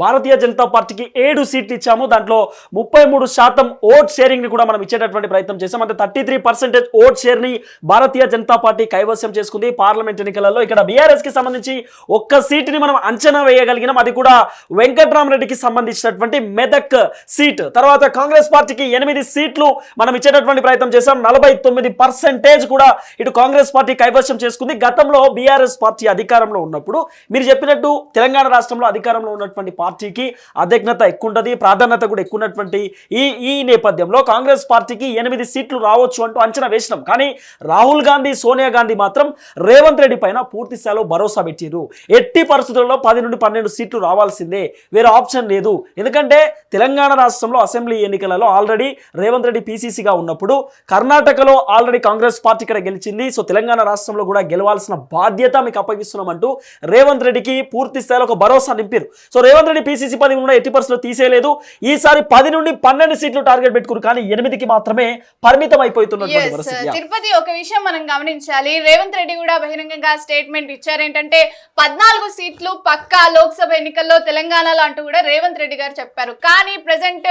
భారతీయ జనతా పార్టీకి ఏడు సీట్లు ఇచ్చాము. దాంట్లో ముప్పై మూడు శాతం ఓట్ షేరింగ్ని కూడా మనం ఇచ్చేటటువంటి ప్రయత్నం చేశాం. అంటే థర్టీ త్రీ పర్సెంటేజ్ ఓట్ షేర్ని భారతీయ జనతా పార్టీ కైవసం చేసుకుంది పార్లమెంట్ ఎన్నికలలో. ఇక్కడ బీఆర్ఎస్కి సంబంధించి ఒక్క సీటుని మనం అంచనా వేయగలిగినాం. అది కూడా వెంకట్రామరెడ్డికి సంబంధించినటువంటి మెదక్ సీట్. తర్వాత కాంగ్రెస్ పార్టీకి ఎనిమిది సీట్లు మనం ఇచ్చేటటువంటి ప్రయత్నం చేశాం. నలభై తొమ్మిది పర్సెంటేజ్ కూడా ఇటు కాంగ్రెస్ పార్టీ కైవసం చేసుకుంది. గతంలో బీఆర్ఎస్ పార్టీ అధికారంలో ఉన్నప్పుడు మీరు చెప్పినట్టు తెలంగాణ రాష్ట్రంలో అధికారంలో ఉన్నటువంటి పార్టీకి అధ్యక్షత ఎక్కువ ఉంటుంది ప్రాధాన్యత కూడా ఎక్కువ ఉన్నటువంటి ఈ ఈ నేపథ్యంలో కాంగ్రెస్ పార్టీకి ఎనిమిది సీట్లు రావచ్చు అంటూ అంచనా వేసినాం. కానీ రాహుల్ గాంధీ సోనియా గాంధీ మాత్రం రేవంత్ రెడ్డి పైన పూర్తి స్థాయిలో భరోసా పెట్టిరు ఎట్టి పరిస్థితుల్లో పది నుండి పన్నెండు సీట్లు రావాల్సిందే. వేరే ఆప్షన్ లేదు. ఎందుకంటే తెలంగాణ రాష్ట్రంలో అసెంబ్లీ ఎన్నికలలో ఆల్రెడీ రేవంత్ రెడ్డి పీసీసీగా ఉన్నప్పుడు కర్ణాటకలో ఆల్రెడీ కాంగ్రెస్ పార్టీ ఇక్కడ గెలిచింది. సో తెలంగాణ రాష్ట్రంలో కూడా గెలవాల్సిన బాధ్యత మీకు అప్పగిస్తున్నామంటూ రేవంత్ రెడ్డికి పూర్తి స్థాయిలో ఒక భరోసా నింపారు సో రేవంత్ రెడ్డి పీసీసీ పది కూడా ఎట్టి పరిస్థితుల్లో తీసేయలేదు. ఈసారి పది నుండి పన్నెండు సీట్లు టార్గెట్ పెట్టుకున్నారు కానీ ఎనిమిదికి మాత్రమే పరిమితం అయిపోతున్నటువంటి. తిరుపతి ఒక విషయం మనం గమనించాలి. రేవంత్ రెడ్డి కూడా బహిరంగంగా స్టేట్మెంట్ ఇచ్చారేంటంటే పద్నాలుగు సీట్లు పక్కా లోక్సభ ఎన్నికల్లో తెలంగాణలో అంటూ కూడా రేవంత్ రెడ్డి గారు చెప్పారు. కానీ ప్రజెంట్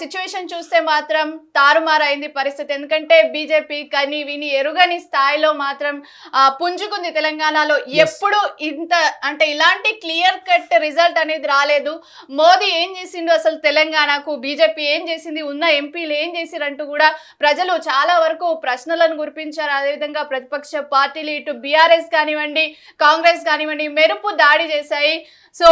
సిచ్యువేషన్ చూస్తే మాత్రం తారుమారైంది పరిస్థితి. ఎందుకంటే బీజేపీ కని విని ఎరుగని స్థాయిలో మాత్రం పుంజుకుంది తెలంగాణలో. ఎప్పుడు ఇంత అంటే ఇలాంటి క్లియర్ కట్ రిజల్ట్ అనేది రాలేదు. మోదీ ఏం చేసిండు అసలు తెలంగాణకు? బీజేపీ ఏం చేసింది? ఉన్న ఎంపీలు ఏం చేసిరంటూ కూడా ప్రజలు చాలా వరకు ప్రశ్నలను గురిపించారు. అదేవిధంగా ప్రతిపక్ష పార్టీలు ఇటు బీఆర్ఎస్ కానివ్వండి కాంగ్రెస్ కానివ్వండి మెరుపు దాడి చేశాయి. సో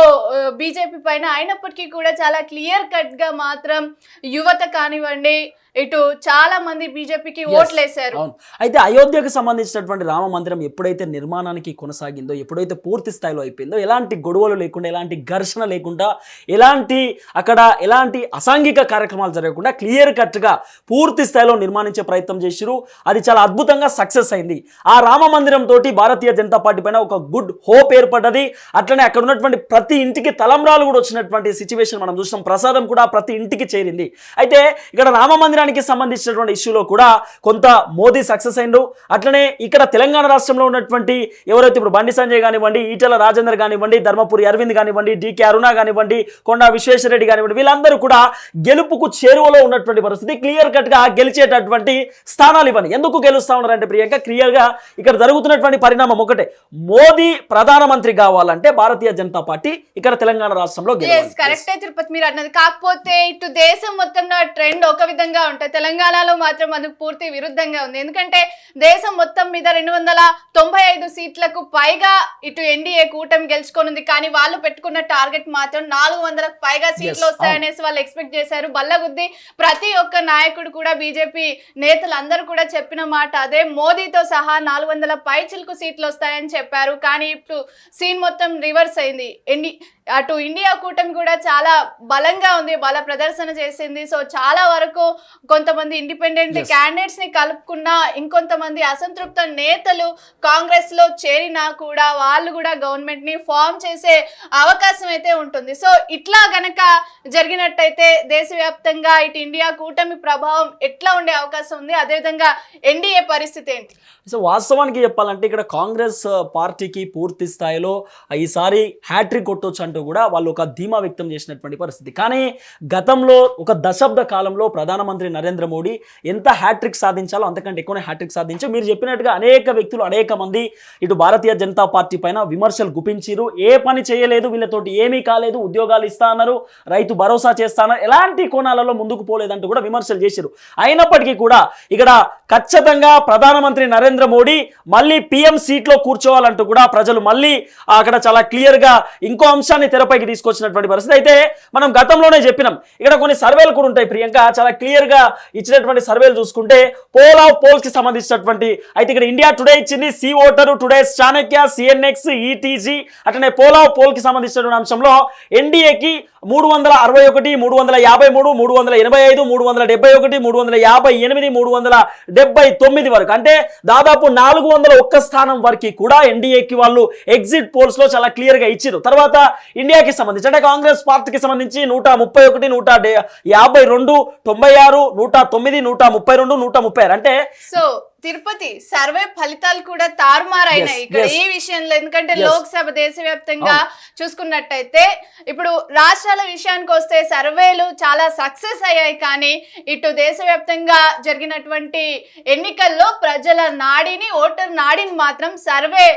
బీజేపీ పైన అయినప్పటికీ కూడా చాలా క్లియర్ కట్గా మాత్రం యువత కానివ్వండి ఇటు చాలా మంది బీజేపీకి. ఓట్లేశారు. అవును. అయితే అయోధ్యకు సంబంధించినటువంటి రామ మందిరం ఎప్పుడైతే నిర్మాణానికి కొనసాగిందో ఎప్పుడైతే పూర్తి స్థాయిలో అయిపోయిందో ఎలాంటి గొడవలు లేకుండా ఎలాంటి ఘర్షణ లేకుండా ఎలాంటి అక్కడ ఎలాంటి అసాంఘిక కార్యక్రమాలు జరగకుండా క్లియర్ కట్గా పూర్తి స్థాయిలో నిర్మాణించే ప్రయత్నం చేసిరు అది చాలా అద్భుతంగా సక్సెస్ అయింది. ఆ రామ మందిరం తోటి భారతీయ జనతా పార్టీ పైన ఒక గుడ్ హోప్ ఏర్పడ్డది. అట్లనే అక్కడ ఉన్నటువంటి ప్రతి ఇంటికి తలంబ్రాలు కూడా వచ్చినటువంటి సిచ్యువేషన్ మనం చూస్తాం ప్రసాదం కూడా ప్రతి ఇంటికి చేరింది. అయితే ఇక్కడ రామ మందిరానికి సంబంధించినటువంటి ఇష్యూలో కూడా కొంత మోదీ సక్సెస్ అయిండు అట్లనే ఇక్కడ తెలంగాణ రాష్ట్రంలో ఉన్నటువంటి ఎవరైతే ఇప్పుడు బండి సంజయ్ కానివ్వండి ఈటల రాజేందర్ కానివ్వండి ధర్మపురి అరవింద్ కానివ్వండి డికే అరుణ కానివ్వండి కొండా విశ్వేశ్వరరెడ్డి కానివ్వండి వీళ్ళందరూ కూడా గెలుపుకు చేరువలో ఉన్నటువంటి పరిస్థితి క్లియర్ కట్గా గెలిచేటటువంటి స్థానాలు ఇవ్వని ఎందుకు గెలుస్తా ఉన్నారంటే ప్రియాంక క్లియర్గా ఇక్కడ జరుగుతున్నటువంటి పరిణామం ఒకటే. మోదీ ప్రధానమంత్రి కావాలంటే భారతీయ జనతా పార్టీ ఇక్కడ తెలంగాణ రాష్ట్రంలో కరెక్టే తిరుపతి మీరు అన్నది. కాకపోతే ఇటు దేశం మొత్తంలో ట్రెండ్ ఒక విధంగా ఉంటుంది తెలంగాణలో మాత్రం అందుకు పూర్తి విరుద్ధంగా ఉంది. ఎందుకంటే దేశం మొత్తం మీద రెండు వందల తొంభై ఐదు సీట్లకు పైగా ఇటు ఎన్డీఏ కూటమి గెలుచుకొనుంది కానీ వాళ్ళు పెట్టుకున్న టార్గెట్ మాత్రం నాలుగు వందలకు పైగా సీట్లు వస్తాయనేసి వాళ్ళు ఎక్స్పెక్ట్ చేశారు. బల్లగుద్ది ప్రతి ఒక్క నాయకుడు కూడా బీజేపీ నేతలు అందరూ కూడా చెప్పిన మాట అదే. మోదీతో సహా నాలుగు వందల పై చిలుకు సీట్లు వస్తాయని చెప్పారు. కానీ ఇప్పుడు సీన్ మొత్తం రివర్స్ అయింది. ఎన్ని అటు ఇండియా కూటమి కూడా చాలా బలంగా ఉంది బల ప్రదర్శన చేసింది. సో చాలా వరకు కొంతమంది ఇండిపెండెంట్. క్యాండిడేట్స్ని కలుపుకున్నా ఇంకొంతమంది అసంతృప్త నేతలు కాంగ్రెస్లో చేరినా కూడా వాళ్ళు కూడా గవర్నమెంట్ని ఫామ్ చేసే అవకాశం అయితే ఉంటుంది. సో ఇట్లా గనక జరిగినట్టయితే దేశవ్యాప్తంగా ఇటు ఇండియా కూటమి ప్రభావం ఎట్లా ఉండే అవకాశం ఉంది? అదేవిధంగా ఎన్డీఏ పరిస్థితి ఏంటి? సో వాస్తవానికి చెప్పాలంటే ఇక్కడ కాంగ్రెస్ పార్టీకి పూర్తి స్థాయిలో ఈసారి హ్యాట్రిక్ కొట్టొచ్చు అంటూ కూడా వాళ్ళు ఒక ధీమా వ్యక్తం చేసినటువంటి పరిస్థితి. కానీ గతంలో ఒక దశాబ్ద కాలంలో ప్రధానమంత్రి నరేంద్ర మోడీ ఎంత హ్యాట్రిక్ సాధించాలో అంతకంటే ఎక్కువనే హ్యాట్రిక్ సాధించి మీరు చెప్పినట్టుగా అనేక వ్యక్తులు అనేక మంది ఇటు భారతీయ జనతా పార్టీ పైన విమర్శలు గుపించారు ఏ పని చేయలేదు వీళ్ళతోటి ఏమీ కాలేదు ఉద్యోగాలు ఇస్తా అన్నారు రైతు భరోసా చేస్తా అన్నారు ఎలాంటి కోణాలలో ముందుకు పోలేదంటూ కూడా విమర్శలు చేశారు అయినప్పటికీ కూడా ఇక్కడ ఖచ్చితంగా ప్రధానమంత్రి నరేంద్ర మోడీ మళ్ళీ పిఎం సీట్లో కూర్చోవాలంటూ కూడా ప్రజలు మళ్ళీ అక్కడ చాలా క్లియర్గా ఇంకో అంశాన్ని తెరపైకి తీసుకొచ్చినటువంటి పరిస్థితి. అయితే మనం గతంలోనే చెప్పినాం. ఇక్కడ కొన్ని సర్వేలు కూడా ఉంటాయి ప్రియాంక. చాలా క్లియర్గా ఇచ్చినటువంటి సర్వేలు చూసుకుంటే పోల్ ఆఫ్ పోల్స్కి సంబంధించినటువంటి అయితే ఇక్కడ ఇండియా టుడే ఇచ్చింది C voter today Chanakya CNX ETG అట్లనే పోల్ ఆఫ్ పోల్కి సంబంధించినటువంటి అంశంలో ఎన్డీఏకి మూడు వందల అరవై ఒకటి మూడు వందల యాభై మూడు మూడు వందల ఎనభై ఐదు మూడు వందల డెబ్బై ఒకటి మూడు వందల యాభై ఎనిమిది మూడు వందల డెబ్బై తొమ్మిది వరకు. అంటే దాదాపు నాలుగు వందల ఒక్క స్థానం వరకు కూడా ఎన్డీఏకి వాళ్ళు ఎగ్జిట్ పోల్స్లో చాలా క్లియర్గా ఇచ్చారు తర్వాత ఇండియాకి సంబంధించి అంటే కాంగ్రెస్ పార్టీకి సంబంధించి నూట ముప్పై ఒకటి నూట డే- యాభై రెండు తొంభై ఆరు నూట తొమ్మిది నూట ముప్పై రెండు నూట ముప్పై ఆరు. అంటే సో తిరుపతి సర్వే ఫలితాలు కూడా తారుమారైనాయి ఇక్కడ. ఈ విషయంలో ఎందుకంటే. లోక్సభ దేశవ్యాప్తంగా చూసుకున్నట్టయితే ఇప్పుడు రాష్ట్రాల విషయానికి వస్తే సర్వేలు చాలా సక్సెస్ అయ్యాయి కానీ ఇటు దేశవ్యాప్తంగా జరిగినటువంటి ఎన్నికల్లో ప్రజల నాడిని ఓటర్ నాడిని మాత్రం సర్వే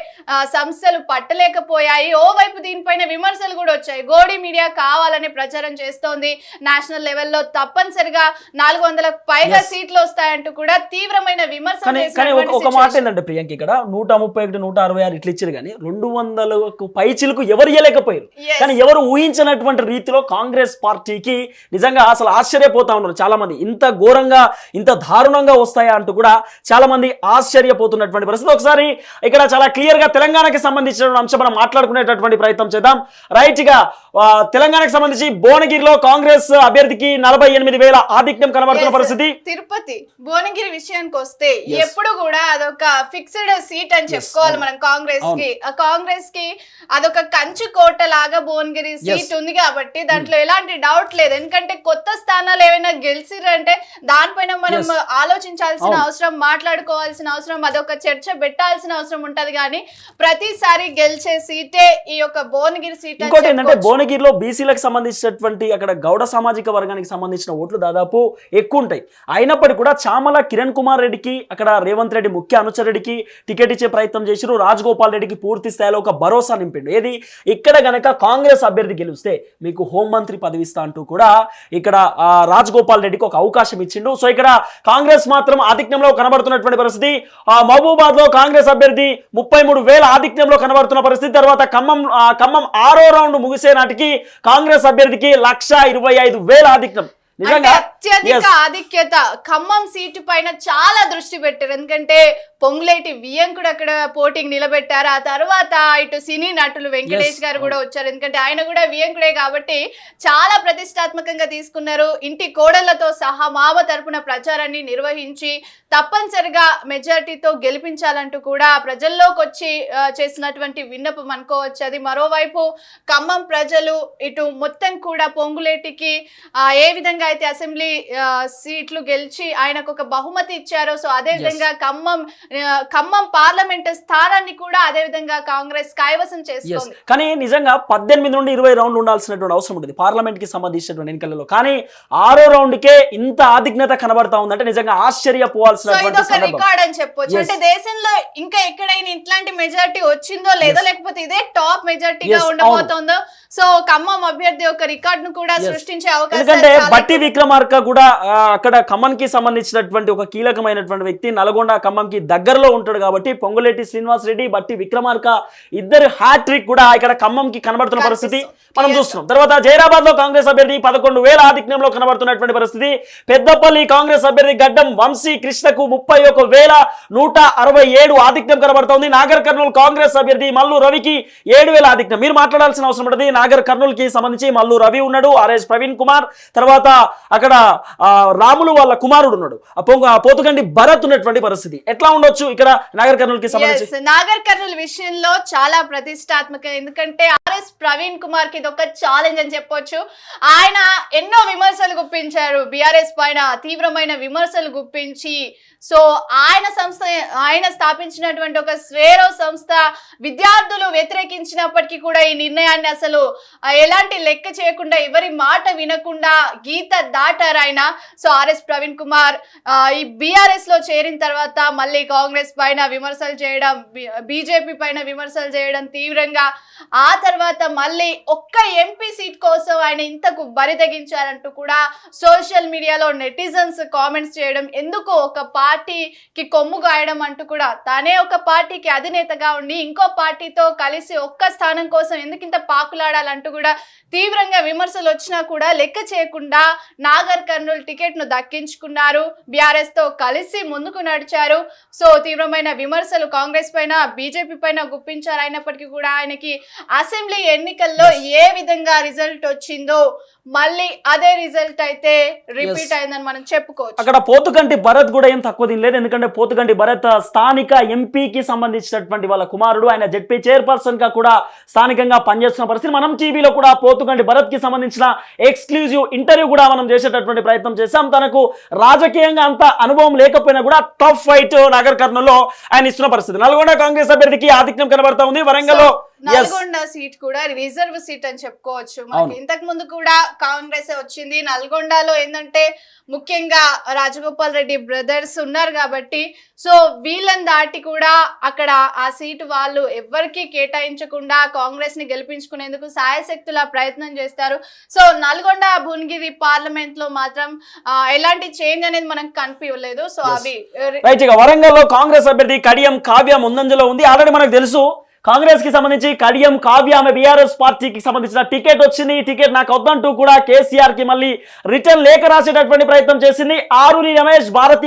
సంస్థలు పట్టలేకపోయాయి ఓవైపు దీనిపైన విమర్శలు కూడా వచ్చాయి గోడి మీడియా కావాలని ప్రచారం చేస్తోంది నేషనల్ లెవెల్లో తప్పనిసరిగా నాలుగు వందలకు పైగా. సీట్లు వస్తాయంటూ కూడా తీవ్రమైన విమర్శలు కానీ కానీ ఒక మాట. ఏంటంటే ప్రియాంక ఇక్కడ నూట ముప్పై ఒకటి నూట అరవై ఆరు ఇట్లా ఇచ్చారు కానీ రెండు వందలకు పైచిలకు ఎవరు ఇవ్వలేకపోయారు. కానీ ఎవరు ఊహించినటువంటి రీతిలో కాంగ్రెస్ పార్టీకి నిజంగా అసలు ఆశ్చర్యపోతా ఉన్నారు చాలా మంది ఇంత ఘోరంగా ఇంత దారుణంగా వస్తాయా అంటూ కూడా చాలా మంది ఆశ్చర్యపోతున్నటువంటి పరిస్థితి ఒకసారి ఇక్కడ చాలా క్లియర్గా తెలంగాణకి సంబంధించిన అంశం మనం మాట్లాడుకునేటటువంటి ప్రయత్నం చేద్దాం రైట్గా తెలంగాణకు సంబంధించి భువనగిరిలో కాంగ్రెస్ అభ్యర్థికి నలభై ఎనిమిది వేల ఆధిక్యం కనబడుతున్న. పరిస్థితి తిరుపతి భువనగిరి విషయానికి వస్తే. ఎప్పుడు కూడా అదొక ఫిక్స్డ్ సీట్ అని చెప్పుకోవాలి. మనం కాంగ్రెస్. కి కాంగ్రెస్కి అదొక కంచు కోట లాగా భువనగిరి. సీట్ ఉంది కాబట్టి దాంట్లో ఎలాంటి డౌట్ లేదు ఎందుకంటే కొత్త స్థానాలు ఏమైనా గెలిచిరంటే దానిపైన మనం. ఆలోచించాల్సిన. అవసరం మాట్లాడుకోవాల్సిన అవసరం అదొక చర్చ పెట్టాల్సిన అవసరం ఉంటది కానీ ప్రతిసారి గెలిచే సీటే ఈ యొక్క భువనగిరి సీట్ ఇంకోటి ఏంటంటే. భువనగిరిలో బీసీలకు సంబంధించినటువంటి అక్కడ గౌడ సామాజిక వర్గానికి సంబంధించిన ఓట్లు దాదాపు ఎక్కువ ఉంటాయి అయినప్పటికీ కూడా చామల కిరణ్ కుమార్ రెడ్డికి అక్కడ రేవంత్ రెడ్డి ముఖ్య అనుచరుడికి టికెట్ ఇచ్చే ప్రయత్నం చేసిరు. రాజగోపాల్ రెడ్డికి పూర్తి స్థాయిలో ఒక భరోసా నింపిండు. ఏది? ఇక్కడ గనక కాంగ్రెస్ అభ్యర్థి గెలిస్తే మీకు హోంమంత్రి పదవి ఇస్తా అంటూ కూడా ఇక్కడ రాజగోపాల్ రెడ్డికి ఒక అవకాశం ఇచ్చిండు. సో ఇక్కడ కాంగ్రెస్ మాత్రం ఆధిక్యంలో కనబడుతున్నటువంటి పరిస్థితి. మహబూబాద్లో కాంగ్రెస్ అభ్యర్థి ముప్పై మూడు వేల ఆధిక్యంలో కనబడుతున్న పరిస్థితి. తర్వాత ఖమ్మం ఖమ్మం ఆరో రౌండ్ ముగిసే నాటికి కాంగ్రెస్ అభ్యర్థికి లక్ష ఇరవై ఐదు వేల ఆధిక్యం. అత్యధిక. ఆధిక్యత ఖమ్మం సీటు పైన చాలా దృష్టి పెట్టారు. ఎందుకంటే పొంగులేటి వియంకుడు అక్కడ పోటీకి నిలబెట్టారు. ఆ తర్వాత ఇటు సినీ నటులు వెంకటేష్. గారు కూడా వచ్చారు. ఎందుకంటే ఆయన కూడా వియంకుడే కాబట్టి చాలా ప్రతిష్టాత్మకంగా తీసుకున్నారు. ఇంటి కోడళ్ళతో సహా మామ తరపున ప్రచారాన్ని నిర్వహించి తప్పనిసరిగా మెజారిటీతో గెలిపించాలంటూ కూడా ప్రజల్లోకి వచ్చి చేసినటువంటి విన్నపం అనుకోవచ్చు. అది మరోవైపు ఖమ్మం ప్రజలు ఇటు మొత్తం కూడా పొంగులేటికి ఆ, ఏ విధంగా అయితే అసెంబ్లీ సీట్లు గెలిచి ఆయనకు ఒక బహుమతి ఇచ్చారో సో అదే. విధంగా ఖమ్మం ఖమ్మం పార్లమెంట్ స్థానాన్ని కూడా అదే విధంగా కాంగ్రెస్ కైవసం చేసుకోండి కానీ నిజంగా పద్దెనిమిది నుండి ఇరవై రౌండ్లు ఉండాల్సినటువంటి అవసరం ఉంటుంది పార్లమెంట్కి సంబంధించినటువంటి ఎన్నికలలో కానీ ఆరో రౌండ్ కే ఇంత ఆధిక్యత కనబడతా ఉందంటే నిజంగా సందర్భం రికార్డ్ అని చెప్పొచ్చు. అంటే దేశంలో ఇంకా ఎక్కడైనా ఇట్లాంటి మెజారిటీ వచ్చిందో లేదో. లేకపోతే ఇదే టాప్ మెజారిటీగా ఉండబోతోందో సో ఖమ్మం అభ్యర్థి ఒక రికార్డ్ను కూడా. సృష్టించే అవకాశం బట్టి విక్రమార్క కూడా అక్కడ ఖమ్మంకి సంబంధించినటువంటి ఒక కీలకమైనటువంటి వ్యక్తి నల్గొండ ఖమ్మంకి దగ్గరలో ఉంటాడు కాబట్టి పొంగులేటి శ్రీనివాస్ రెడ్డి బట్టి విక్రమార్క ఇద్దరు హ్యాట్రిక్ కూడా ఇక్కడ ఖమ్మంకి కనబడుతున్న పరిస్థితి. మనం. చూస్తున్నాం. తర్వాత జైరాబాద్లో కాంగ్రెస్ అభ్యర్థి పదకొండు వేల ఆధిక్యంలో కనబడుతున్నటువంటి పరిస్థితి. పెద్దపల్లి కాంగ్రెస్ అభ్యర్థి గడ్డం వంశీ కృష్ణకు ముప్పై ఒక వేల నూట అరవై ఏడు ఆధిక్యం కనబడుతోంది. నాగర్ కర్నూలు కాంగ్రెస్ అభ్యర్థి మల్లు రవికి ఏడు వేల ఆధిక్యం. మీరు మాట్లాడాల్సిన అవసరం ఉంటుంది నాగర్ కర్నూలు కి సంబంధించి మల్లు రవి ఉన్నాడు. ఆర్ఎస్ ప్రవీణ్ కుమార్. తర్వాత అక్కడ ఆ, రాములు వాళ్ళ కుమారుడు ఉన్నాడు. పోతుగండి భరత్ ఉన్నటువంటి పరిస్థితి. ఎట్లా ఉండొచ్చు ఇక్కడ నాగర్ కర్నూలు కి సంబంధించి? నాగర్ కర్నూలు విషయంలో చాలా ప్రతిష్టాత్మక ఎందుకంటే ఆర్ఎస్ ప్రవీణ్ కుమార్కి ఇది ఒక ఛాలెంజ్ అని చెప్పొచ్చు. ఆయన ఎన్నో విమర్శలు గుప్పించారు. బీఆర్ఎస్ పైన తీవ్రమైన విమర్శలు గుప్పించి సో ఆయన సంస్థ ఆయన స్థాపించినటువంటి ఒక స్వేరో సంస్థ విద్యార్థులు వ్యతిరేకించినప్పటికీ కూడా ఈ నిర్ణయాన్ని అసలు ఎలాంటి లెక్క చేయకుండా ఎవరి మాట వినకుండా గీత ఎంత దాటారు ఆయన సో ఆర్ఎస్ ప్రవీణ్ కుమార్ ఈ బీఆర్ఎస్లో చేరిన తర్వాత మళ్ళీ కాంగ్రెస్ పైన విమర్శలు చేయడం బీజేపీ పైన విమర్శలు చేయడం తీవ్రంగా. ఆ తర్వాత మళ్ళీ ఒక్క ఎంపీ సీట్ కోసం ఆయన ఇంతకు బరి తెగించారంటూ కూడా సోషల్ మీడియాలో నెటిజన్స్ కామెంట్స్ చేయడం ఎందుకు ఒక పార్టీకి కొమ్ము గాయడం అంటూ కూడా తానే ఒక పార్టీకి అధినేతగా ఉండి ఇంకో పార్టీతో కలిసి ఒక్క స్థానం కోసం ఎందుకు ఇంత పాకులాడాలంటూ కూడా తీవ్రంగా విమర్శలు వచ్చినా కూడా లెక్క చేయకుండా నాగర్ కర్నూలు టికెట్ను దక్కించుకున్నారు. బీఆర్ఎస్తో కలిసి ముందుకు నడిచారు. సో తీవ్రమైన విమర్శలు కాంగ్రెస్ పైన బీజేపీ పైన గుప్పించారు. అయినప్పటికీ కూడా ఆయనకి అసెంబ్లీ ఎన్నికల్లో ఏ విధంగా రిజల్ట్ వచ్చిందో మళ్ళీ అదే రిజల్ట్ అయితే రిపీట్ అయిందని మనం చెప్పుకోవచ్చు. అక్కడ పోతుగంటి భరత్ కూడా ఏం తక్కువ తినలేదు. ఎందుకంటే పోతుగంటి భరత్ స్థానిక ఎంపీకి సంబంధించినటువంటి వాళ్ళ కుమారుడు. ఆయన జెడ్పీ చైర్పర్సన్గా కూడా స్థానికంగా పనిచేస్తున్న పరిస్థితి మనం టీవీలో కూడా పోతుగంటి భరత్కి సంబంధించిన ఎక్స్క్లూజివ్ ఇంటర్వ్యూ కూడా మనం చేసేటటువంటి ప్రయత్నం చేశాం. తనకు రాజకీయంగా అంత అనుభవం లేకపోయినా కూడా టఫ్ ఫైట్ నగర్ కర్నూలులో ఆయన ఇస్తున్న పరిస్థితి. నల్గొండ కాంగ్రెస్ అభ్యర్థికి ఆధిక్యం కనబడతా ఉంది. వరంగల్ ఎస్ నల్గొండ సీట్ కూడా రిజర్వ్ సీట్ అని చెప్పుకోవచ్చు. మనకి. ఇంతకు ముందు కూడా కాంగ్రెస్ వచ్చింది. నల్గొండలో ఏంటంటే ముఖ్యంగా రాజగోపాల్ రెడ్డి బ్రదర్స్ ఉన్నారు కాబట్టి సో వీళ్ళని దాటి కూడా అక్కడ ఆ సీటు వాళ్ళు ఎవ్వరికి కేటాయించకుండా కాంగ్రెస్ని గెలిపించుకునేందుకు సాయశక్తుల ప్రయత్నం చేస్తారు. సో నల్గొండ భువనగిరి పార్లమెంట్లో మాత్రం ఎలాంటి చేంజ్ అనేది మనకు కనిపించలేదు. సో. అవి రైట్ ఇక వరంగల్లో కాంగ్రెస్ అభ్యర్థి కడియం కావ్య ముందంజలో ఉంది. ఆల్రెడీ మనకు తెలుసు. కాంగ్రెస్కి సంబంధించి కడియం కావ్య ఆమె బీఆర్ఎస్ పార్టీకి సంబంధించిన టికెట్ వచ్చింది. ఈ టికెట్ నాకు వద్దంటూ కూడా కేసీఆర్కి మళ్ళీ రిటర్న్ లేఖ రాసేటటువంటి ప్రయత్నం చేసింది. ఆరుని రమేష్ భారతీయ